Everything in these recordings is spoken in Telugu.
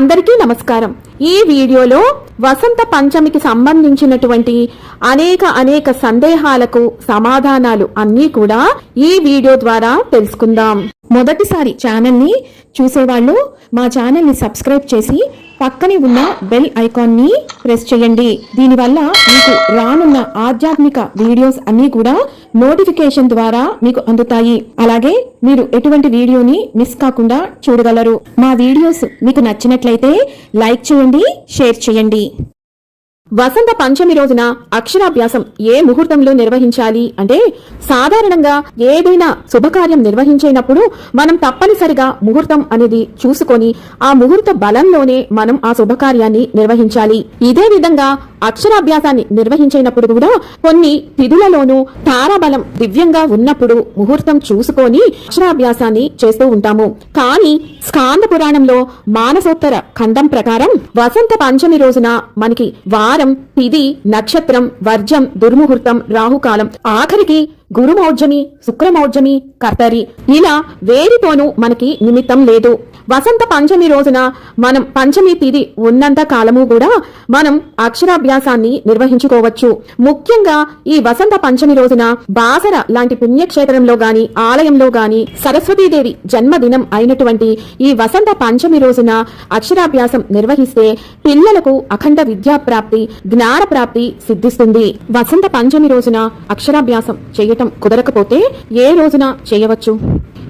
అందరికీ నమస్కారం. ఈ వీడియోలో వసంత పంచమికి సంబంధించినటువంటి అనేక అనేక సందేహాలకు సమాధానాలు అన్నీ కూడా ఈ వీడియో ద్వారా తెలుసుకుందాం. మొదటిసారి ఛానల్ని చూసేవాళ్ళు మా ఛానల్ని సబ్స్క్రైబ్ చేసి పక్కనే ఉన్న బెల్ ఐకాన్ని ప్రెస్ చేయండి. దీనివల్ల మీకు రానున్న ఆధ్యాత్మిక వీడియోస్ అన్నీ కూడా నోటిఫికేషన్ ద్వారా మీకు అందుతాయి. అలాగే మీరు ఎటువంటి వీడియోని మిస్ కాకుండా చూడగలరు. మా వీడియోస్ మీకు నచ్చినట్లయితే లైక్ చేయండి షేర్ చేయండి. వసంత పంచమి రోజున అక్షరాభ్యాసం ఏ ముహూర్తంలో నిర్వహించాలి అంటే సాధారణంగా ఏదైనా శుభకార్యం నిర్వహించేటప్పుడు మనం తప్పనిసరిగా ముహూర్తం అనేది చూసుకొని ఆ ముహూర్త బలంలోనే మనం ఆ శుభకార్యాన్ని నిర్వహించాలి. ఇదే విధంగా అక్షరాభ్యాసాన్ని నిర్వహించినప్పుడు కూడా కొన్ని తిథులలోనూ తారాబలం దివ్యంగా ఉన్నప్పుడు ముహూర్తం చూసుకొని అక్షరాభ్యాసాన్ని చేస్తూ ఉంటాము. కానీ స్కాంద పురాణంలో మానసోత్తర ఖండం ప్రకారం వసంత పంచమి రోజున మనకి వారం తిది నక్షత్రం వర్జం దుర్ముహూర్తం రాహుకాలం ఆఖరికి గురుమౌర్జమి శుక్రమౌర్జమి కర్తరి ఇలా వేరితోనూ మనకి నిమిత్తం లేదు. వసంత పంచమి రోజున మనం పంచమి తిది ఉన్నంత కాలము కూడా మనం అక్షరాభ్యాసాన్ని నిర్వహించుకోవచ్చు. ముఖ్యంగా ఈ వసంత పంచమి రోజున బాసర లాంటి పుణ్యక్షేత్రంలో గాని ఆలయంలో గాని సరస్వతీదేవి జన్మదినం అయినటువంటి ఈ వసంత పంచమి రోజున అక్షరాభ్యాసం నిర్వహిస్తే పిల్లలకు అఖండ విద్యా ప్రాప్తి జ్ఞాన ప్రాప్తి సిద్ధిస్తుంది. వసంత పంచమి రోజున అక్షరాభ్యాసం చేయటం కుదరకపోతే ఏ రోజున చేయవచ్చు?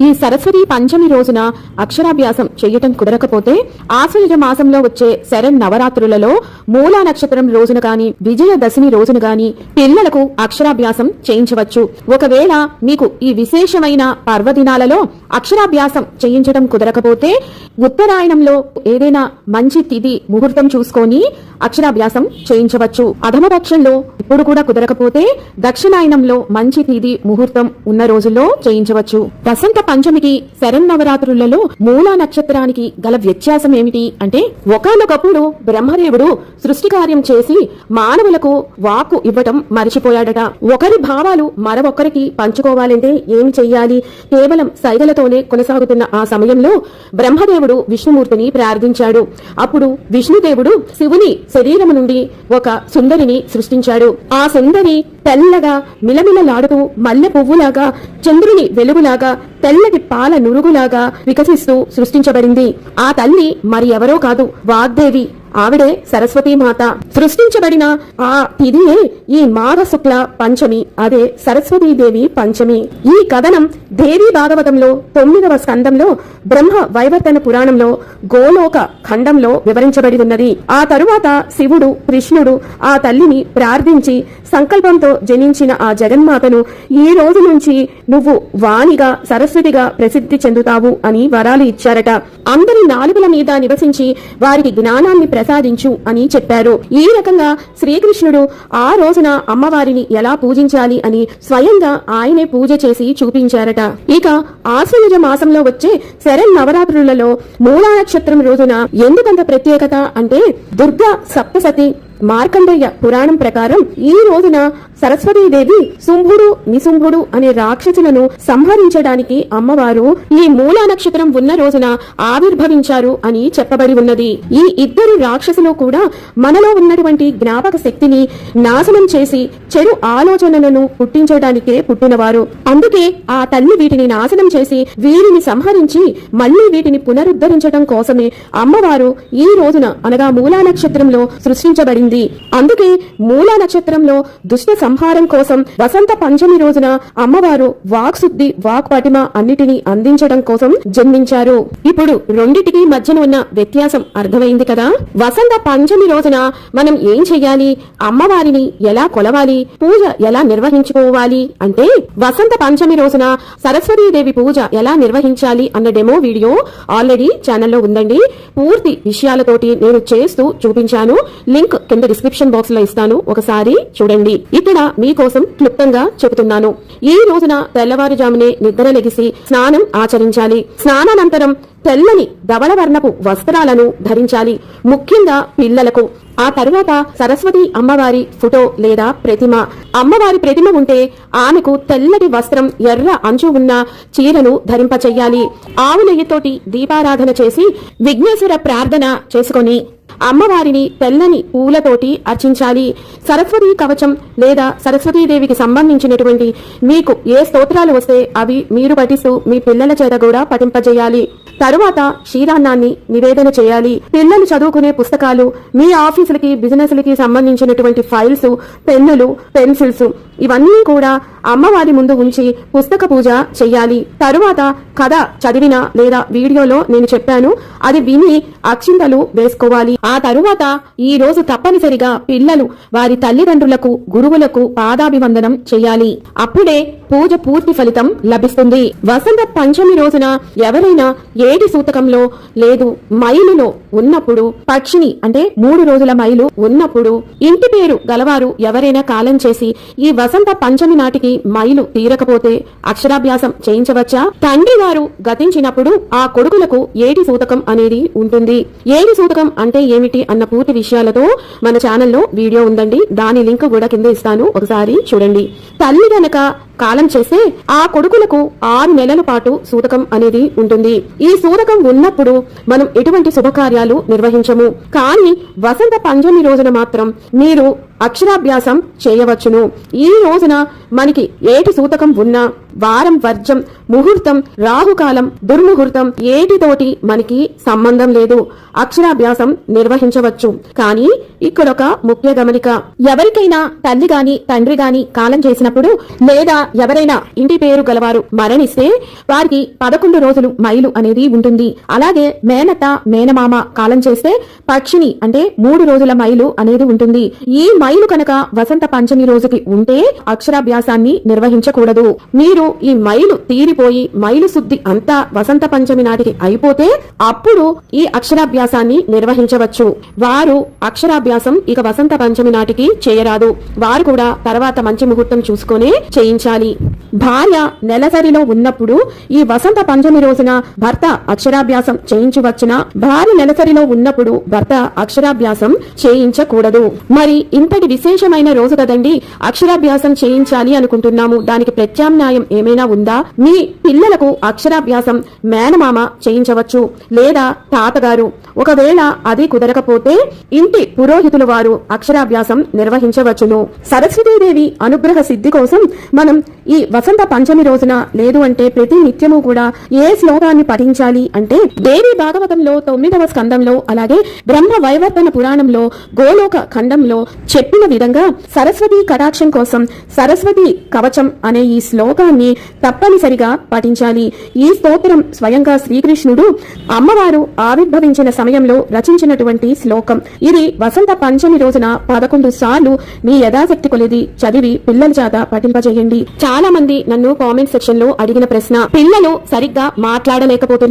ఈ సరస్వతి పంచమి రోజున అక్షరాభ్యాసం చేయటం కుదరకపోతే ఆశ్వయుజ మాసంలో వచ్చే శరణ్ నవరాత్రులలో మూలా నక్షత్రం రోజున గాని విజయదశమి రోజున గాని పిల్లలకు అక్షరాభ్యాసం చేయించవచ్చు. ఒకవేళ మీకు ఈ విశేషమైన పర్వదినాలలో అక్షరాభ్యాసం చేయించడం కుదరకపోతే ఉత్తరాయణంలో ఏదైనా మంచి తిథి ముహూర్తం చూసుకొని అక్షరాభ్యాసం చేయించవచ్చు. అధమపక్షంలో ఇప్పుడు కూడా కుదరకపోతే దక్షిణాయనంలో మంచి తిథి ముహూర్తం ఉన్న రోజుల్లో చేయించవచ్చు. వసంత పంచమికి శరన్నవరాత్రులలో మూలా నక్షత్రానికి గల వ్యత్యాసం ఏమిటి అంటే ఒకనొకప్పుడు బ్రహ్మదేవుడు సృష్టి కార్యం చేసి మానవులకు వాక్కు ఇవ్వటం మరిచిపోయాడట. ఒకరి భావాలు మరొకరికి పంచుకోవాలంటే ఏం చెయ్యాలి? కేవలం సైగలతోనే కొనసాగుతున్న ఆ సమయంలో బ్రహ్మదేవుడు విష్ణుమూర్తిని ప్రార్థించాడు. అప్పుడు విష్ణుదేవుడు శివుని శరీరము నుండి ఒక సుందరిని సృష్టించాడు. ఆ సుందరి తెల్లగా మిలమిలలాడుతూ మల్లె పువ్వులాగా చంద్రుని వెలుగులాగా తెల్లటి పాల నురుగులాగా వికసిస్తూ సృష్టించబడింది. ఆ తల్లి మరి ఎవరో కాదు వాగ్దేవి. ఆవిడే సరస్వతీ మాత. సృష్టించబడిన ఆ తిథియే ఈ మాఘ శుక్ల పంచమి అదే సరస్వతీదేవి పంచమి. ఈ కథనం దేవి భాగవతంలో తొమ్మిదవ స్కందంలో బ్రహ్మ వైవర్తన పురాణంలో గోలోక ఖండంలో వివరించబడి ఉన్నది. ఆ తరువాత శివుడు కృష్ణుడు ఆ తల్లిని ప్రార్థించి సంకల్పంతో జనించిన ఆ జగన్మాతను ఈ రోజు నుంచి నువ్వు వాణిగా సరస్వతిగా ప్రసిద్ధి చెందుతావు అని వరాలు ఇచ్చారట. అందరి నాలుగుల మీద నివసించి వారికి జ్ఞానాన్ని ప్రసాదించు అని చెప్పారు. ఈ రకంగా శ్రీకృష్ణుడు ఆ రోజున అమ్మవారిని ఎలా పూజించాలి అని స్వయంగా ఆయనే పూజ చేసి చూపించారట. ఇక ఆశ్వయుజ మాసంలో వచ్చే శరణ్ నవరాత్రులలో మూలా నక్షత్రం రోజున ఎందుకంత ప్రత్యేకత అంటే దుర్గా సప్తసతి మార్కండేయ పురాణం ప్రకారం ఈ రోజున సరస్వతీదేవి శుంభుడు నిశుంభుడు అనే రాక్షసులను సంహరించడానికి అమ్మవారు ఈ మూలా నక్షత్రం ఉన్న రోజున ఆవిర్భవించారు అని చెప్పబడి ఉన్నది. ఈ ఇద్దరు రాక్షసులు కూడా మనలో ఉన్నటువంటి జ్ఞాపక శక్తిని నాశనం చేసి చెడు ఆలోచనలను పుట్టించడానికే పుట్టినవారు. అందుకే ఆ తల్లి వీటిని నాశనం చేసి వీరిని సంహరించి మళ్ళీ వీటిని పునరుద్ధరించడం కోసమే అమ్మవారు ఈ రోజున అనగా మూలా నక్షత్రంలో సృష్టించబడింది. అందుకే మూలా నక్షత్రంలో దుష్ట సంహారం కోసం వసంత పంచమి రోజున అమ్మవారు వాక్ శుద్ధి వాక్ పటిమ అన్నిటినీ అందించడం కోసం జన్మించారు. ఇప్పుడు రెండిటికి మధ్యన ఉన్న వ్యత్యాసం అర్థమైంది కదా? వసంత పంచమి రోజున మనం ఏం చెయ్యాలి? అమ్మవారిని ఎలా కొలవాలి? పూజ ఎలా నిర్వహించుకోవాలి? అంటే వసంత పంచమి రోజున సరస్వతీదేవి పూజ ఎలా నిర్వహించాలి అన్న డెమో వీడియో ఆల్రెడీ ఛానల్లో ఉందండి. పూర్తి విషయాలతోటి నేను చేస్తూ చూపించాను. లింక్ కింద డిస్క్రిప్షన్ బాక్స్లో ఇస్తాను. ఒకసారి చూడండి. ఇక్కడ మీకోసం క్లుప్తంగా చెబుతున్నాను. ఈ రోజున తెల్లవారుజామునే నిద్ర లెగిసి స్నానం ఆచరించాలి. స్నానానంతరం తెల్లని ధవళవర్ణపు వస్త్రాలను ధరించాలి. ముఖ్యంగా పిల్లలకు. ఆ తరువాత సరస్వతి అమ్మవారి ఫోటో లేదా ప్రతిమ. అమ్మవారి ప్రతిమ ఉంటే ఆమెకు తెల్లటి వస్త్రం ఎర్ర అంచు ఉన్న చీరను ధరింపచెయ్యాలి ఆవు నెయ్యితోటి దీపారాధన చేసి విఘ్నేశ్వర ప్రార్థన చేసుకొని అమ్మవారిని తెల్లని పూలతోటి అర్చించాలి. సరస్వతి కవచం లేదా సరస్వతీదేవికి సంబంధించినటువంటి మీకు ఏ స్తోత్రాలు వస్తే అవి మీరు పఠిస్తూ మీ పిల్లల చేత కూడా పఠింపజేయాలి. తరువాత క్షీరాన్నాన్ని నివేదన చేయాలి. పిల్లలు చదువుకునే పుస్తకాలు మీ ఆఫీసులకి బిజినెస్లకి సంబంధించినటువంటి ఫైల్స్ పెన్నులు పెన్సిల్స్ ఇవన్నీ కూడా అమ్మవారి ముందు ఉంచి పుస్తక పూజ చెయ్యాలి. తరువాత కథ చదివిన లేదా వీడియోలో నేను చెప్పాను అది విని అక్షింతలు వేసుకోవాలి. ఆ తరువాత ఈ రోజు తప్పనిసరిగా పిల్లలు వారి తల్లిదండ్రులకు గురువులకు పాదాభివందనం చేయాలి అప్పుడే పూజ పూర్తి ఫలితం లభిస్తుంది. వసంత పంచమి రోజున ఎవరైనా వేడి సూతకంలో లేదు మైలులో ఉన్నప్పుడు పక్షిని అంటే మూడు రోజుల మైలు ఉన్నప్పుడు ఇంటి పేరు గలవారు ఎవరైనా కాలం చేసి ఈ వసంత పంచమి నాటికి మైలు తీరకపోతే అక్షరాభ్యాసం చేయించవచ్చా? తండ్రి గారు గతించినప్పుడు ఆ కొడుకులకు ఏటి సూతకం అనేది ఉంటుంది. ఏటి సూతకం అంటే ఏమిటి అన్న పూర్తి విషయాలతో మన ఛానల్లో వీడియో ఉందండి. దాని లింక్ కూడా కింద ఇస్తాను. ఒకసారి చూడండి. తల్లి గనక కాలం చేస్తే ఆ కొడుకులకు ఆరు నెలల పాటు సూతకం అనేది ఉంటుంది. ఈ సూతకం ఉన్నప్పుడు మనం ఎటువంటి శుభకార్యాలు నిర్వహించము? కానీ వసంత పంచమి రోజున మాత్రం మీరు అక్షరాభ్యాసం చేయవచ్చును. ఈ రోజున మనకి ఏటి సూతకం ఉన్నా వారం వర్జం ముహూర్తం రాహుకాలం దుర్ముహూర్తం ఏటితోటి మనకి సంబంధం లేదు. అక్షరాభ్యాసం నిర్వహించవచ్చు. కానీ ఇక్కడొక ముఖ్య గమనిక. ఎవరికైనా తల్లి గాని తండ్రి గాని కాలం చేసినప్పుడు లేదా ఎవరైనా ఇంటి పేరు గలవారు మరణిస్తే వారికి పదకొండు రోజులు మైలు అనేది ఉంటుంది. అలాగే మేనట మేనమామ కాలం చేస్తే పక్షిని అంటే మూడు రోజుల మైలు అనేది ఉంటుంది. ఈ మైలు కనుక వసంత పంచమి రోజుకి ఉంటే అక్షరాభ్యాసాన్ని నిర్వహించకూడదు. మీరు ఈ మైలు తీరిపోయి మైలు శుద్ధి అంతా వసంత పంచమి నాటికి అయిపోతే అప్పుడు ఈ అక్షరాభ్యాసాన్ని నిర్వహించవచ్చు. వారు అక్షరాభ్యాసం ఇక వసంత పంచమి నాటికి చేయరాదు. వారు కూడా తర్వాత మంచి ముహూర్తం చూసుకునే చేయించాలి. భార్య నెలసరిలో ఉన్నప్పుడు ఈ వసంత పంచమి రోజున భర్త అక్షరాభ్యాసం చేయించవచ్చున? భార్య నెలసరిలో ఉన్నప్పుడు భర్త అక్షరాభ్యాసం చేయించకూడదు. మరి ఇంతటి విశేషమైన రోజు కదండి అక్షరాభ్యాసం చేయించాలి అనుకుంటున్నాము. దానికి ప్రత్యామ్నాయం ఏమైనా ఉందా? మీ పిల్లలకు అక్షరాభ్యాసం మేనమామ చేయించవచ్చు లేదా తాతగారు. ఒకవేళ అది కుదరకపోతే ఇంటి పురోహితుల వారు అక్షరాభ్యాసం నిర్వహించవచ్చును. సరస్వతీదేవి అనుగ్రహ సిద్ధి కోసం మనం ఈ వసంత పంచమి రోజున లేదు అంటే ప్రతి నిత్యము కూడా ఏ శ్లోకాన్ని పఠించాలి అంటే దేవి భాగవతంలో తొమ్మిదవ స్కందంలో అలాగే బ్రహ్మ వైవర్తన పురాణంలో గోలోక ఖండంలో చెప్పిన విధంగా సరస్వతి కటాక్షం కోసం సరస్వతి కవచం అనే ఈ శ్లోకాన్ని తప్పనిసరిగా పఠించాలి. ఈ స్తోత్రం స్వయంగా శ్రీకృష్ణుడు అమ్మవారు ఆవిర్భవించిన సమయంలో రచించినటువంటి శ్లోకం. ఇది వసంత పంచమి రోజున పదకొండు సార్లు మీ యథాశక్తి కొలిది చదివి పిల్లల చేత పఠింపజేయండి. చాలా మంది నన్ను కామెంట్ సెక్షన్లో అడిగిన ప్రశ్న పిల్లలు సరిగ్గా మాట్లాడలేకపోతున్నారు.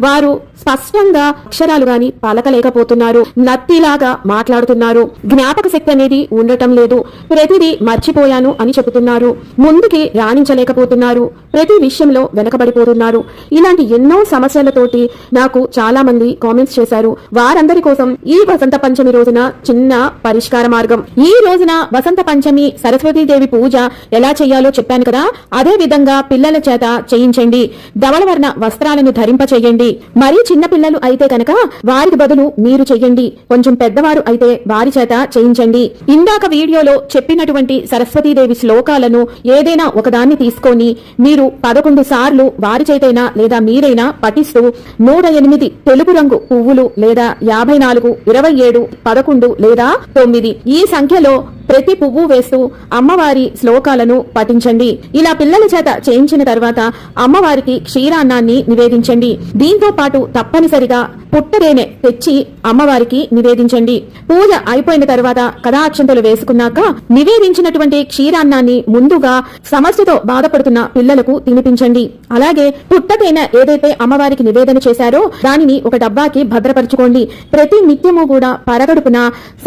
వారు స్పష్టంగా అక్షరాలు గాని పలకలేకపోతున్నారు. నత్తిలాగా మాట్లాడుతున్నారు. జ్ఞాపక శక్తి అనేది ఉండటం లేదు. ప్రతిదీ మర్చిపోయాను అని చెబుతున్నారు. ముందుకి రాణించలేకపోతున్నారు. ప్రతి విషయంలో వెనకబడిపోతున్నారు. ఇలాంటి ఎన్నో సమస్యలతోటి నాకు చాలా మంది కామెంట్స్ చేశారు. వారందరి కోసం ఈ వసంత పంచమి రోజున చిన్న పరిష్కార మార్గం. ఈ రోజున వసంత పంచమి సరస్వతీదేవి పూజ ఎలా చేయాలో చెప్పాను కదా? అదే విధంగా పిల్లల చేత చేయించండి. ధవళవర్ణ వస్త్రాలను ధరింప చేయండి. మరీ చిన్న పిల్లలు అయితే కనుక వారికి బదులు మీరు చెయ్యండి కొంచెం పెద్దవారు అయితే వారి చేత చేయించండి. ఇందాక వీడియోలో చెప్పినటువంటి సరస్వతీదేవి శ్లోకాలను ఏదైనా ఒకదాన్ని తీసుకొని మీరు పదకొండు సార్లు వారి చేతైనా లేదా మీరైనా పఠిస్తూ నూట ఎనిమిది తెలుపు రంగు పువ్వులు లేదా యాభై నాలుగు ఇరవై ఏడు పదకొండు లేదా తొమ్మిది. ఈ సంఖ్యలో ప్రతి పువ్వు వేస్తూ అమ్మవారి శ్లోకాలను పఠించండి. ఇలా పిల్లల చేత చేయించిన తర్వాత అమ్మవారికి క్షీరాన్నాన్ని నివేదించండి. దీంతో పాటు తప్పనిసరిగా పుట్టరేనె తెచ్చి అమ్మవారికి నివేదించండి. పూజ అయిపోయిన తర్వాత కథాక్షంతలు వేసుకున్నాక నివేదించినటువంటి క్షీరాన్నాన్ని ముందుగా సమస్యతో బాధపడుతున్న పిల్లలకు తినిపించండి. అలాగే పుట్టపైన ఏదైతే అమ్మవారికి నివేదన చేశారో దానిని ఒక డబ్బాకి భద్రపరచుకోండి. ప్రతి నిత్యము కూడా పరగడుపున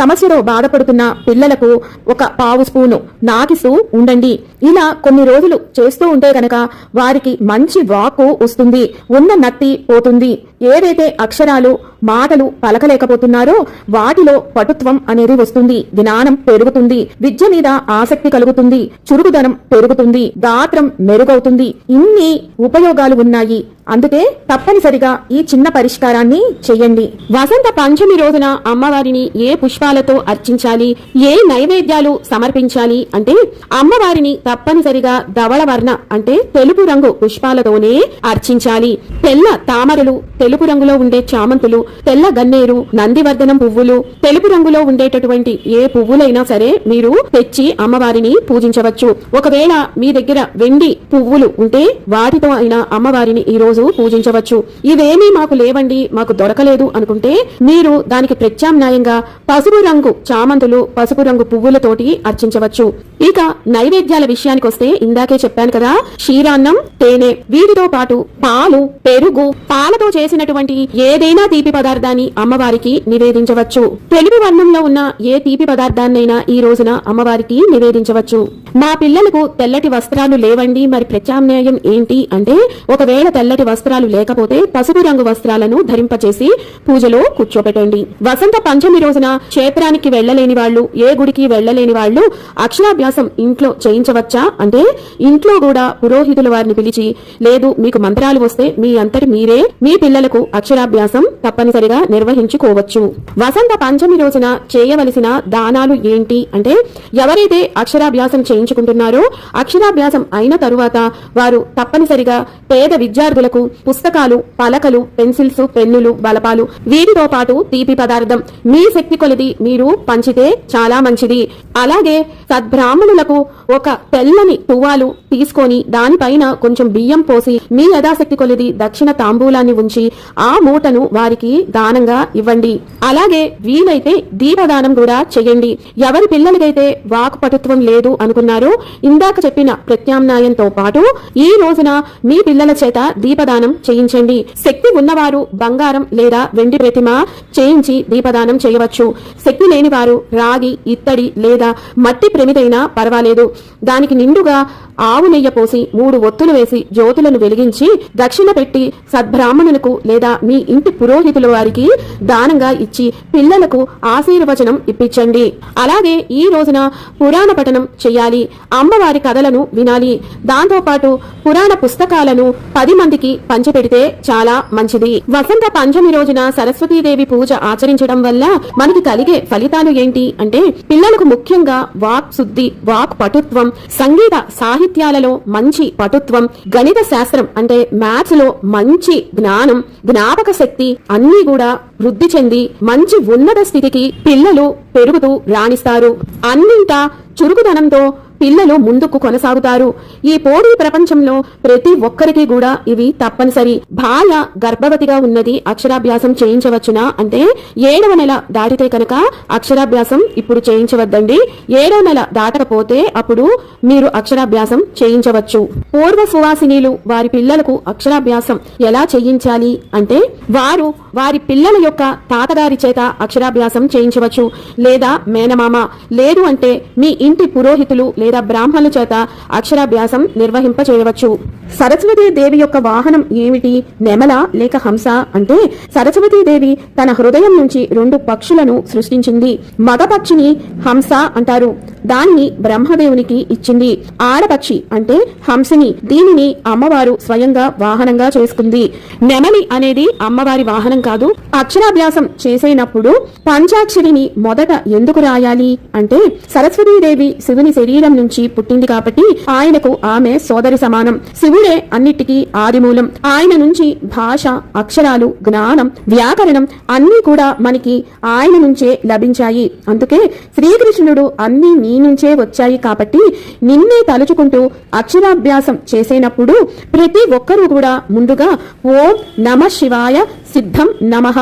సమస్యలో బాధపడుతున్న పిల్లలకు ఒక పావు స్పూను నాకిస్తూ ఉండండి. ఇలా కొన్ని రోజులు చేస్తూ ఉంటే గనక వారికి మంచి వాక్కు వస్తుంది. ఉన్న నత్తి పోతుంది. ఏదైతే అక్షరాలు మాటలు పలకలేకపోతున్నారో వాటిలో పటుత్వం అనేది వస్తుంది. జ్ఞానం పెరుగుతుంది. విద్య మీద ఆసక్తి కలుగుతుంది. చురుకుదనం పెరుగుతుంది. గాత్రం మెరుగవుతుంది. ఇన్ని ఉపయోగాలు ఉన్నాయి. అందుకే తప్పనిసరిగా ఈ చిన్న పరిష్కారాన్ని చెయ్యండి వసంత పంచమి రోజున అమ్మవారిని ఏ పుష్పాలతో అర్చించాలి ఏ నైవేద్యాలు సమర్పించాలి అంటే అమ్మవారిని తప్పనిసరిగా ధవళ వర్ణ అంటే తెలుపు రంగు పుష్పాలతోనే అర్చించాలి. తెల్ల తామరలు తెలుపు రంగులో ఉండే చామంతులు తెల్ల గన్నేరు నందివర్ధనం పువ్వులు తెలుపు రంగులో ఉండేటటువంటి ఏ పువ్వులైనా సరే మీరు తెచ్చి అమ్మవారిని పూజించవచ్చు. ఒకవేళ మీ దగ్గర వెండి పువ్వులు ఉంటే వాటితో అయినా అమ్మవారిని ఈ రోజు పూజించవచ్చు. ఇవేమీ మాకు లేవండి మాకు దొరకలేదు అనుకుంటే మీరు దానికి ప్రత్యామ్నాయంగా పసుపు రంగు చామంతులు పసుపు రంగు పువ్వులతోటి అర్చించవచ్చు. ఇక నైవేద్యాల విషయానికొస్తే ఇందాకే చెప్పాను కదా క్షీరాన్నం తేనె వీటితో పాటు పాలు పెరుగు పాలతో చేసినటువంటి ఏదైనా తీపి పదార్థాన్ని అమ్మవారికి నివేదించవచ్చు. తెలుగు వర్ణంలో ఉన్న ఏ తీపి పదార్థాన్నైనా ఈ రోజున అమ్మవారికి నివేదించవచ్చు. మా పిల్లలకు తెల్లటి వస్త్రాలు లేవండి మరి ప్రత్యామ్నాయం ఏంటి అంటే ఒకవేళ తెల్లటి వస్త్రాలు లేకపోతే పసుపు రంగు వస్త్రాలను ధరింపచేసి పూజలో కూర్చోపెట్టండి. వసంత పంచమి రోజున క్షేత్రానికి వెళ్ళలేని వాళ్ళు ఏ గుడికి వెళ్ళలేని వాళ్ళు అక్షరాభ్యాసం ఇంట్లో చేయించవచ్చా? అంటే ఇంట్లో కూడా పురోహితుల వారిని పిలిచి లేదు మీకు మంత్రాలు వస్తే మీ అంతటి మీరే మీ పిల్లలకు అక్షరాభ్యాసం తప్పనిసరిగా నిర్వహించుకోవచ్చు. వసంత పంచమి రోజున చేయవలసిన దానాలు ఏంటి? అంటే ఎవరైతే అక్షరాభ్యాసం చేయించుకుంటున్నారో అక్షరాభ్యాసం అయిన తరువాత వారు తప్పనిసరిగా పేద విద్యార్థులకు పుస్తకాలు పలకలు పెన్సిల్స్ పెన్నులు బలపాలు వీటితో పాటు తీపి పదార్థం. మీ శక్తి కొలిది మీరు పంచితే చాలా మంచిది. అలాగే సద్బ్రాహ్మణులకు ఒక తెల్లని తువ్వాలు తీసుకొని దానిపైన కొంచెం బియ్యం పోసి మీ యథాశక్తి కొలది దక్షిణ తాంబూలాన్ని ఉంచి ఆ మూటను వారికి దానంగా ఇవ్వండి. అలాగే వీలైతే దీపదానం కూడా చేయండి ఎవరి పిల్లలకైతే వాక్పటుత్వం లేదు అనుకున్నారో ఇందాక చెప్పిన ప్రత్యామ్నాయంతో పాటు ఈ రోజున మీ పిల్లల చేత దీపదానం చేయించండి. శక్తి ఉన్నవారు బంగారం లేదా వెండి ప్రతిమ చేయించి దీపదానం చేయవచ్చు. శక్తి లేనివారు రాగి ఇత్తడి లేదా మట్టి ప్రమిదైనా పర్వాలేదు. దానికి నిండుగా ఆవు నెయ్య పోసి మూడు ఒత్తులు వేసి జ్యోతులను వెలిగించి దక్షిణ పెట్టి సద్బ్రాహ్మణులకు లేదా మీ ఇంటి పురోహితుల వారికి దానంగా ఇచ్చి పిల్లలకు ఆశీర్వచనం ఇప్పించండి. అలాగే ఈ రోజున పురాణ పఠనం చేయాలి. అమ్మవారి కథలను వినాలి. దాంతోపాటు పురాణ పుస్తకాలను పది మందికి పంచిపెడితే చాలా మంచిది. వసంత పంచమి రోజున సరస్వతీదేవి పూజ ఆచరించడం వల్ల మనకి కలిగే ఫలితాలు ఏంటి అంటే పిల్లలకు ముఖ్యంగా వాక్ శుద్ధి వాక్ పటుత్వం సంగీత సాహిత్యాలలో మంచి పటుత్వం గణిత శాస్త్రం అంటే మ్యాథ్స్లో మంచి జ్ఞానం జ్ఞాపక శక్తి అన్ని కూడా వృద్ధి చెంది మంచి ఉన్నత స్థితికి పిల్లలు పెరుగుతూ రాణిస్తారు. అన్నింటా చురుకుదనంతో పిల్లలు ముందుకు కొనసాగుతారు. ఈ పోటీ ప్రపంచంలో ప్రతి ఒక్కరికి కూడా ఇవి తప్పనిసరి. భార్య గర్భవతిగా ఉన్నది అక్షరాభ్యాసం చేయించవచ్చునా అంటే ఏడవ నెల దాటితే కనుక అక్షరాభ్యాసం ఇప్పుడు చేయించవద్దండి. ఏడవ నెల దాటకపోతే అప్పుడు మీరు అక్షరాభ్యాసం చేయించవచ్చు. పూర్వ సువాసినీలు వారి పిల్లలకు అక్షరాభ్యాసం ఎలా చేయించాలి అంటే వారు వారి పిల్లల యొక్క తాతగారి చేత అక్షరాభ్యాసం చేయించవచ్చు. లేదా మేనమామ లేదు అంటే మీ ఇంటి పురోహితులు లేదా బ్రాహ్మణుల చేత అక్షరాభ్యాసం నిర్వహింప చేయవచ్చు సరస్వతీ దేవి యొక్క వాహనం ఏమిటి? నెమల లేక హంస? అంటే సరస్వతీ దేవి తన హృదయం నుంచి రెండు పక్షులను సృష్టించింది. మగ పక్షిని హంస అంటారు. దాన్ని బ్రహ్మదేవునికి ఇచ్చింది. ఆడపక్షి అంటే హంసిని దీనిని అమ్మవారు స్వయంగా వాహనంగా చేసుకుంది. నెమలి అనేది అమ్మవారి వాహనం కాదు. అక్షరాభ్యాసం చేసేటప్పుడు పంచాక్షరిని మొదట ఎందుకు రాయాలి అంటే సరస్వతీదేవి శివుని శరీరం నుంచి పుట్టింది కాబట్టి ఆయనకు ఆమె సోదరి సమానం. శివుడే అన్నిటికీ ఆదిమూలం. ఆయన నుంచి భాష అక్షరాలు జ్ఞానం వ్యాకరణం అన్నీ కూడా మనకి ఆయన నుంచే లభించాయి. అందుకే శ్రీకృష్ణుడు అన్నీ నీ నుంచే వచ్చాయి కాబట్టి నిన్నే తలుచుకుంటూ అక్షరాభ్యాసం చేసేటప్పుడు ప్రతి ఒక్కరూ కూడా ముందుగా ఓం నమ శివాయ సిద్ధం నమః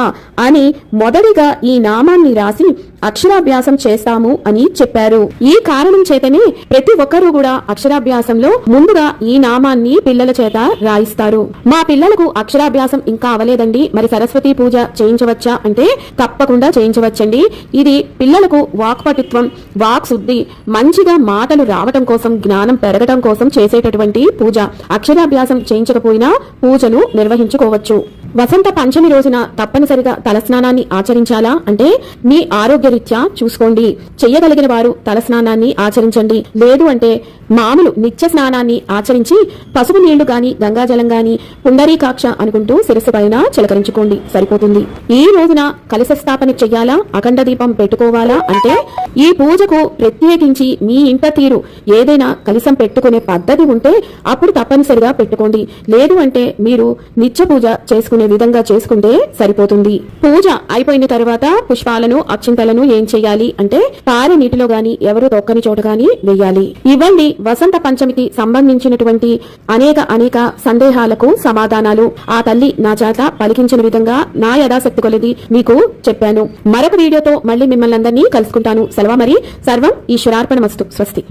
అని మొదటిగా ఈ నామాన్ని రాసి అక్షరాభ్యాసం చేస్తాము అని చెప్పారు. ఈ కారణం చేతనే ప్రతి ఒక్కరూ కూడా అక్షరాభ్యాసంలో ముందుగా ఈ నామాన్ని పిల్లల చేత రాయిస్తారు. మా పిల్లలకు అక్షరాభ్యాసం ఇంకా అవలేదండి. మరి సరస్వతి పూజ చేయించవచ్చా అంటే తప్పకుండా చేయించవచ్చండి. ఇది పిల్లలకు వాక్పటుత్వం వాక్ శుద్ధి మంచిగా మాటలు రావటం కోసం జ్ఞానం పెరగటం కోసం చేసేటటువంటి పూజ. అక్షరాభ్యాసం చేయించకపోయినా పూజను నిర్వహించుకోవచ్చు. వసంత పంచమి రోజున తప్పనిసరిగా తలస్నానాన్ని ఆచరించాలా? అంటే మీ ఆరోగ్యరీత్యా చూసుకోండి. చెయ్యగలిగిన వారు తలస్నానాన్ని ఆచరించండి. లేదు అంటే మామూలు నిత్య స్నానాన్ని ఆచరించి పసుపు నీళ్ళు గాని గంగాజలం గాని పుండరీకాక్ష అనుకుంటూ శిరస్సు పైన చిలకరించుకోండి. సరిపోతుంది. ఈ రోజున కలశ స్థాపన చెయ్యాలా? అఖండ దీపం పెట్టుకోవాలా? అంటే ఈ పూజకు ప్రత్యేకించి మీ ఇంట తీరు ఏదైనా కలశం పెట్టుకునే పద్ధతి ఉంటే అప్పుడు తప్పనిసరిగా పెట్టుకోండి. లేదు అంటే మీరు నిత్య పూజ చేసుకునే విధంగా చేసుకుంటే సరిపోతుంది. పూజ అయిపోయిన తర్వాత పుష్పాలను అక్షింతలను ఏం చేయాలి అంటే పారే నీటిలో గాని ఎవరు తొక్కని చోట గాని వేయాలి. ఇవ్వండి. వసంత పంచమికి సంబంధించినటువంటి అనేక అనేక సందేహాలకు సమాధానాలు. ఆ తల్లి నా చేత పలికించిన విధంగా నా యథాశక్తి కొలది మీకు చెప్పాను. మరొక వీడియోతో మళ్ళీ మిమ్మల్ని అందరినీ కలుసుకుంటాను. సెలవు మరి. సర్వం ఈశ్వరార్పణమస్తు. స్వస్తి.